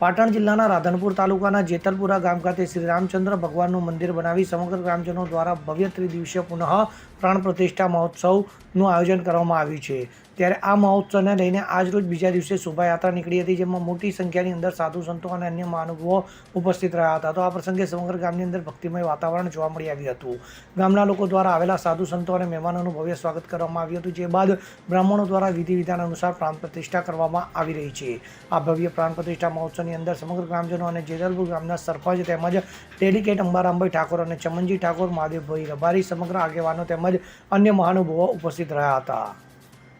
પાટણ જિલ્લાના રાધનપુર તાલુકાના જેતલપુરા ગામ ખાતે શ્રી રામચંદ્ર ભગવાનનું મંદિર બનાવી સમગ્ર ગ્રામજનો દ્વારા ભવ્ય ત્રિદિવસીય પુનઃ પ્રાણ પ્રતિષ્ઠા મહોત્સવનું આયોજન કરવામાં આવ્યું છે. ત્યારે આ મહોત્સવને લઈને આજરોજ બીજા દિવસે શોભાયાત્રા નીકળી હતી, જેમાં મોટી સંખ્યાની અંદર સાધુ સંતો અને અન્ય મહાનુભાવો ઉપસ્થિત રહ્યા હતા. તો આ પ્રસંગે સમગ્ર ગામની અંદર ભક્તિમય વાતાવરણ જોવા મળી આવ્યું હતું. ગામના લોકો દ્વારા આવેલા સાધુ સંતો અને મહેમાનોનું ભવ્ય સ્વાગત કરવામાં આવ્યું હતું. જે બાદ બ્રાહ્મણો દ્વારા વિધિ વિધાન અનુસાર પ્રાણ પ્રતિષ્ઠા કરવામાં આવી રહી છે. આ ભવ્ય પ્રાણ પ્રતિષ્ઠા મહોત્સવની અંદર સમગ્ર ગ્રામજનો અને જેતલપુર ગામના સરપંચ તેમજ ડેડિકેટ અંબારામભાઈ ઠાકોર અને ચમનજી ઠાકોર, મહાદેવભાઈ રબારી સમગ્ર આગેવાનો તેમજ અન્ય મહાનુભાવો ઉપસ્થિત રહ્યા હતા.